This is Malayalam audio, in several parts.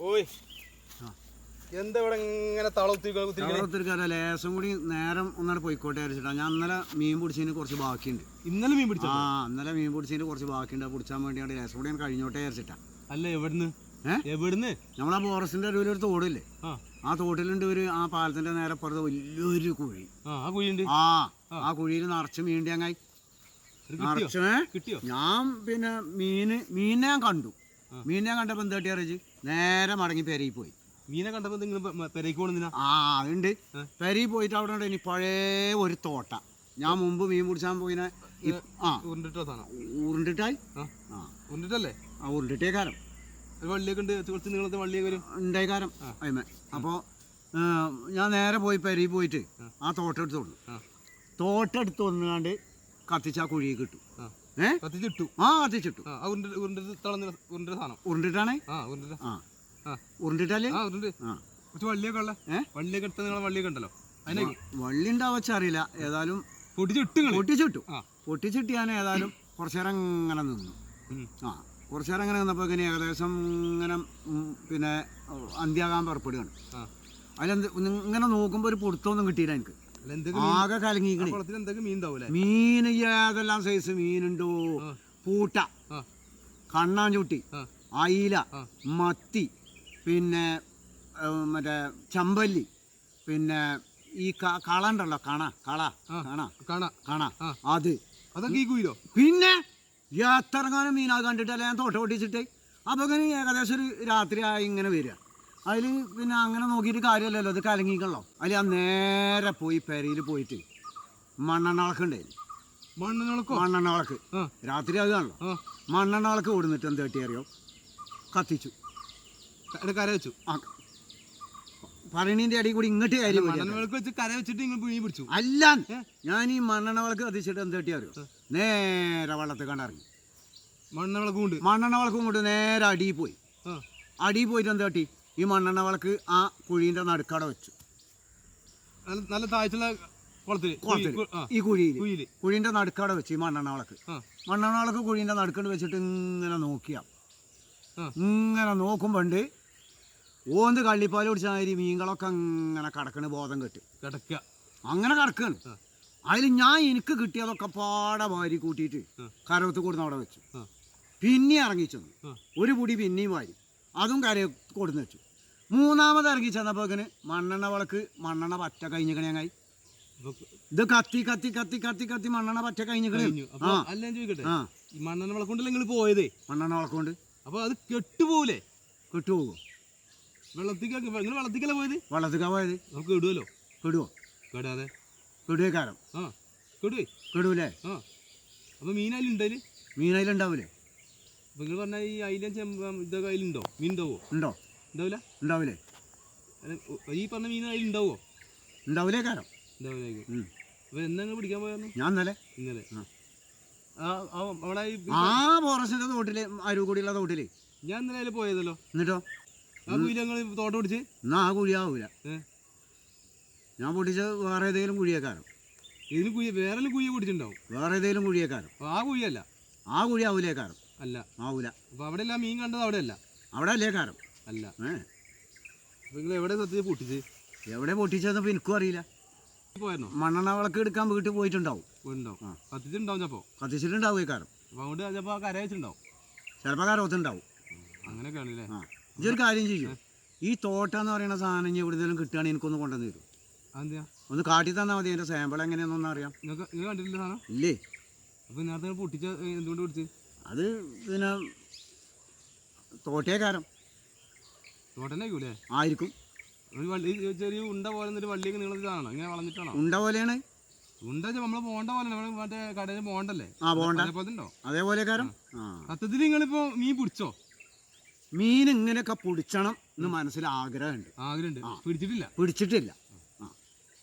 ഓയ്. എന്താ ഇവിടെ ഇങ്ങനെ ലേശം കൂടി നേരം ഒന്നാണ് പോയിക്കോട്ടെ അരച്ചിട്ടാ ഞാൻ ഇന്നലെ മീൻ പിടിച്ചതിന് കുറച്ച് ബാക്കിയുണ്ട്. ഇന്നലെ മീൻ പിടിച്ചോ ആ ഇന്നലെ മീൻ പിടിച്ചതിന് കുറച്ച് ബാക്കിയുണ്ട്. പിടിച്ചാൻ വേണ്ടിയാണ് ലേശം കൂടി ഞാൻ കഴിഞ്ഞോട്ടെ അരച്ചിട്ടാ അല്ല എവിടുന്ന്? എവിടുന്ന്? നമ്മളാ ഫോറസ്റ്റിന്റെ അരുവിൽ ഒരു തോടില്ലേ? ആ. തോട്ടിലുണ്ട് ഒരു ആ പാലത്തിന്റെ നേരെ പുറത്ത് വലിയൊരു കുഴി. ആ ആ കുഴിയുണ്ട്? ആ ആ. കുഴിയിൽ നിറച്ച് മീൻ അങ്ങായി നിറച്ച് കിട്ടിയോ? ഞാൻ പിന്നെ മീന് മീനെ ഞാൻ കണ്ടു. ആ. മീനെ ഞാൻ കണ്ടപ്പോ എന്താ അറിയിച്ച് നേരെ മടങ്ങി പെരയിൽ പോയി. മീനെ കണ്ടപ്പോ നിങ്ങൾ പെരയ്ക്ക് പോണെന്തിനാ ആ അതുണ്ട്. ആ. പെരയിൽ പോയിട്ട് അവിടെ ഉണ്ട് ഇനി പഴയ ഒരു തോട്ട. ഞാൻ മുമ്പ് മീൻ പിടിച്ചാൻ പോയിനെ. ആ. ഉരുണ്ടിട്ടോ ഉരുണ്ടിട്ടായി ആ. ഉരുണ്ടിട്ടല്ലേ? ആ ഉരുണ്ടിട്ടേ വള്ളിയൊക്കെ ഉണ്ട് കുറച്ച് നീളത്തെ വള്ളിയൊക്കെ വരും. അപ്പോൾ ഞാൻ നേരെ പോയി പെരി പോയിട്ട് ആ. തോട്ടം എടുത്ത് തോട്ടം എടുത്ത് വന്നുകാണ്ട് കത്തിച്ച് ആ കുഴി കിട്ടും കത്തിച്ചിട്ടു. ആ ഉരുണ്ടിട്ടാണ്? വള്ളിയൊക്കെ ഉള്ള വള്ളിയൊക്കെ എടുത്ത നിങ്ങളെ വള്ളിയൊക്കെ ഉണ്ടല്ലോ. വള്ളി ഉണ്ടാവച്ചറിയില്ല ഏതായാലും പൊട്ടിച്ചിട്ടു പൊട്ടിച്ചിട്ടു. പൊട്ടിച്ചിട്ട് ഞാൻ ഏതായാലും കുറച്ചേരം ഇങ്ങനെ നിന്നു. ആ. കുറച്ചേരം ഇങ്ങനെ നിന്നപ്പോൾ ഇങ്ങനെ ഏകദേശം ഇങ്ങനെ പിന്നെ അന്ത്യാകാൻ പുറപ്പെടുകയാണ് അതിലെന്ത് ഇങ്ങനെ നോക്കുമ്പോൾ ഒരു പൊടുത്തൊന്നും കിട്ടിയില്ല എനിക്ക്. ആകെ കലങ്ങിക്കണേ. എന്തൊക്കെ മീൻ ഉണ്ടാവൂലേ മീൻ ഏതെല്ലാം സൈസ് മീനുണ്ടോ. പൂട്ട കണ്ണാഞ്ചൂട്ടി അയില മത്തി പിന്നെ മറ്റേ ചമ്പല്ലി പിന്നെ ഈ കള ഉണ്ടല്ലോ കണ കള കണ കണ. കാണാ. അത്. അതൊക്കെ ഈ കുയിലോ? പിന്നെ എത്രങ്ങാനും മീനാ കണ്ടിട്ടല്ല ഞാൻ തോട്ടം ഓടിച്ചിട്ടേ അപ്പൊ ഇങ്ങനെ ഏകദേശം ഒരു രാത്രി ആയി ഇങ്ങനെ വരിക. അതിൽ പിന്നെ അങ്ങനെ നോക്കിയിട്ട് കാര്യമല്ലല്ലോ അത് കലങ്ങിക്കണല്ലോ അതിൽ ഞാൻ നേരെ പോയി പെരയിൽ പോയിട്ട് മണ്ണെണ്ണ വിളക്കുണ്ടായിരുന്നു മണ്ണിനോളക്കോ മണ്ണെണ്ണ വിളക്ക് രാത്രി അത് കാണല്ലോ മണ്ണെണ്ണ വിളക്ക് ഓടുന്നിട്ട് എന്ത് അറിയോ? കത്തിച്ചു. കര വെച്ചു? ആ. പറയണീന്റെ അടി കൂടി ഇങ്ങോട്ട് കാര്യം വെച്ച് കര വെച്ചിട്ട് പിടിച്ചു? അല്ല ഞാൻ ഈ മണ്ണെണ്ണ വിളക്ക് കത്തിച്ചിട്ട് എന്ത് അറിയോ? നേരെ വെള്ളത്തിൽ കണ്ടിറങ്ങി മണ്ണെണ്ണ വിളക്കും കൊണ്ട്? മണ്ണെണ്ണ വിളക്കും കൊണ്ട് നേരെ അടിയിൽ പോയി. ആ. അടിയിൽ പോയിട്ട് എന്ത് പറ്റി? ഈ മണ്ണെണ്ണ വിളക്ക് ആ കുഴീന്റെ നടുക്കട വെച്ചു. നല്ല താഴ്ച താഴ്ചയുള്ള കുളത്തിൽ ഈ കുഴിയിൽ കുഴീന്റെ നടുക്കട വെച്ച് ഈ മണ്ണെണ്ണ വിളക്ക്. മണ്ണെണ്ണ വിളക്ക് കുഴീന്റെ നടുക്കട വെച്ചിട്ട് ഇങ്ങനെ നോക്കിയ. ഇങ്ങനെ നോക്കുമ്പോണ്ട് ഓന്ത് കള്ളിപ്പാൽ കുടിച്ച മാതിരി മീനുകളൊക്കെ അങ്ങനെ കടക്കണ് ബോധം കെട്ടി. കിടക്കുക അങ്ങനെ കടക്കാണ്. അതിൽ ഞാൻ എനിക്ക് കിട്ടിയതൊക്കെ പാടെ വാരി കൂട്ടിയിട്ട് കരവത്ത് കൊടുന്ന് അവിടെ വെച്ചു. പിന്നെ ഇറങ്ങി ചെന്നു. ഒരു പൊടി പിന്നെയും വാരി. അതും കരയിൽ കൊടുന്ന് വെച്ചു. മൂന്നാമത് ഇറങ്ങി ചെന്നപ്പോക്കിന് മണ്ണെണ്ണ വിളക്ക് മണ്ണെണ്ണ പറ്റ കഴിഞ്ഞിക്കണേങ്ങായി ഞങ്ങൾ ഇത് കത്തി കത്തി കത്തി കത്തി കത്തി മണ്ണെണ്ണ പറ്റ കഴിഞ്ഞിക്കണേ. ആ. അല്ല ഞാൻ ചോദിക്കട്ടെ? ആ. ഈ മണ്ണെണ്ണ വിളക്കൊണ്ടല്ലേ നിങ്ങൾ പോയതേ? മണ്ണെണ്ണ വിളക്കൊണ്ട് അപ്പൊ അത് കെട്ടുപോകൂലേ? കെട്ടുപോകും. വെള്ളത്തിക്കാ നിങ്ങൾ വെള്ളത്തിക്കല്ലേ പോയത്? വെള്ളത്തിക്കാ പോയത്. നമുക്ക് ഇടുമല്ലോ കിടുവോ? കേടാതെ? കിടുവേക്കാരം. ആ കെടുവേ? കെടുവല്ലേ ആ. അപ്പൊ മീനായാലും മീനയിലുണ്ടാവൂലേ അപ്പൊ നിങ്ങൾ പറഞ്ഞ ഈ അയിലും ചെമ്പ ഇതൊക്കെ അതിലുണ്ടോ മീൻ ഉണ്ടാവോ ഉണ്ടോ? ഉണ്ടാവില്ല ഉണ്ടാവില്ലേ ഈ പറഞ്ഞ മീൻ അതിൽ ഉണ്ടാവോ? ഉണ്ടാവില്ലേ കാരം. ഉണ്ടാവില്ലേ ഉം. അപ്പൊ എന്നാ നിങ്ങൾ പിടിക്കാൻ പോയായിരുന്നു ഞാൻ ഇന്നലെ. ഇന്നലെ. ആ. അവിടെ ഫോറസ്റ്റിന്റെ തോട്ടിൽ അരുകൂടിയുള്ള തോട്ടിൽ. ഞാൻ ഇന്നലെ അതിൽ പോയതല്ലോ. എന്നിട്ടോ? ആ കുഴി ഞങ്ങൾ തോട്ടം പിടിച്ച്? എന്നാ ആ കുഴി ആവൂല. ഞാൻ പൊട്ടിച്ച വേറെ ഏതെങ്കിലും കുഴിയേക്കാരം ഇതിന് കുഴി വേറെ കുഴി പിടിച്ചിട്ടുണ്ടാവും വേറെ ഏതെങ്കിലും കുഴിയേക്കാരം ആ കുഴിയല്ല. ആ കുഴി ആവൂലേക്കാരം അല്ല. ആവൂല. അപ്പൊ അവിടെ എല്ലാം മീൻ കണ്ടത് അവിടെ അല്ല അവിടെ അല്ലേക്കാരം അല്ല. നിങ്ങൾ എവിടെ സത്യം പൊട്ടിച്ച്? എവിടെ പൊട്ടിച്ചതെന്ന് എനിക്കും അറിയില്ല. പോയെന്നോ മണ്ണെണ്ണ വിളക്ക് എടുക്കാൻ വീട്ടിൽ പോയിട്ടുണ്ടാവും. പോയിട്ടുണ്ടാവും. കത്തിച്ചിട്ടുണ്ടാവും കര വെച്ചിട്ടുണ്ടാവും. ചിലപ്പോൾ അങ്ങനെയൊക്കെയാണ് അല്ലേ ആ. ഇതൊരു കാര്യം ചെയ്യും. ഈ തോട്ടം എന്ന് പറയുന്ന സാധനം ഇനി എവിടെയെങ്കിലും കിട്ടുകയാണെങ്കിൽ എനിക്കൊന്ന് കൊണ്ടുവന്ന് തരും. ഒന്ന് കാട്ടി തന്നാൽ മതി. എന്റെ സാമ്പിൾ എങ്ങനെയാണെന്നൊന്നും അറിയാം. കണ്ടിട്ടില്ല സാധനം? ഇല്ലേ? അപ്പൊ നേരത്തെ പൊട്ടിച്ച എന്തുകൊണ്ട് പൊട്ടിച്ച്? അത് പിന്നെ തോട്ടേക്കാരം. തോട്ടന്നെ ആയിക്കൂലേ ആയിരിക്കും. ഒരു വള്ളി ചെറിയ ഉണ്ട പോലെ ഒരു വള്ളിയൊക്കെ ഇങ്ങനെ വളഞ്ഞിട്ടാണോ ഉണ്ട പോലെയാണ്. ഉണ്ട പോണ്ട പോലെ നമ്മൾ മറ്റേ കടയിൽ പോണ്ടല്ലേ? ആ പോണ്ട. അതേപോലെ ഉണ്ടോ? അതേപോലെക്കാരം. ആ. സത്യത്തിൽ നിങ്ങളിപ്പോ മീൻ പിടിച്ചോ? മീൻ ഇങ്ങനെയൊക്കെ പിടിച്ചണം എന്ന് മനസ്സിൽ ആഗ്രഹമുണ്ട്. ആഗ്രഹമുണ്ട്. പിടിച്ചിട്ടില്ല? പിടിച്ചിട്ടില്ല.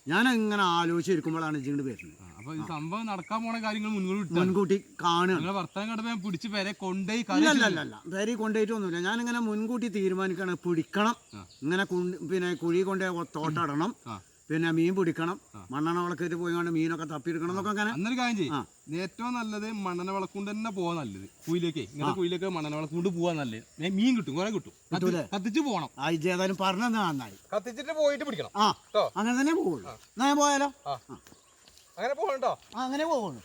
ഞാൻ ഇങ്ങനെ ആലോചിച്ചിരിക്കുമ്പോഴാണ് ഇജിങ്ങോട് വരുന്നത്. അപ്പൊ ഈ സംഭവം നടക്കാൻ പോണ കാര്യങ്ങൾ മുൻകൂർ മുൻകൂട്ടി കാണുക നിങ്ങളെ ഭർത്താവ് കണ്ടപ്പോ ഞാൻ പിടിച്ച് പേരെ കൊണ്ടുപോയി ഇല്ല അല്ല അല്ല ഞാൻ ഇങ്ങനെ കൊണ്ടുപോയിട്ടൊന്നുമില്ല ഞാനിങ്ങനെ മുൻകൂട്ടി തീരുമാനിക്കണം. പിടിക്കണം. ഇങ്ങനെ പിന്നെ കുഴി കൊണ്ടേ തോട്ടടണം. പിന്നെ മീൻ പിടിക്കണം. മണ്ണെണ്ണ വിളക്കേറ്റ് പോയി കൊണ്ട് മീനൊക്കെ തപ്പിയെടുക്കണം എന്നൊക്കെ അങ്ങനെ. അന്നൊരു കാര്യം ചെയ്യും. ഏറ്റവും നല്ലത് മണ്ണെണ്ണ വിളക്കൊണ്ട് തന്നെ പോവാൻ നല്ലത്. കുയിലേക്ക് ഇങ്ങനത്തെ കുയിലേക്ക് മണ്ണെണ്ണ വിളക്കൊണ്ട് പോവാൻ നല്ലത്. മീൻ കിട്ടും. കുറെ കിട്ടും. കത്തി- കത്തിച്ച് പോകണം ഏതായാലും പറഞ്ഞത് നന്നായി. കത്തിച്ചിട്ട് പോയിട്ട് പിടിക്കണം. ആ. അങ്ങനെ തന്നെ പോവുള്ളൂ. ഞാൻ പോയാലോ? അങ്ങനെ പോകണുണ്ടോ അങ്ങനെ പോവുള്ളൂ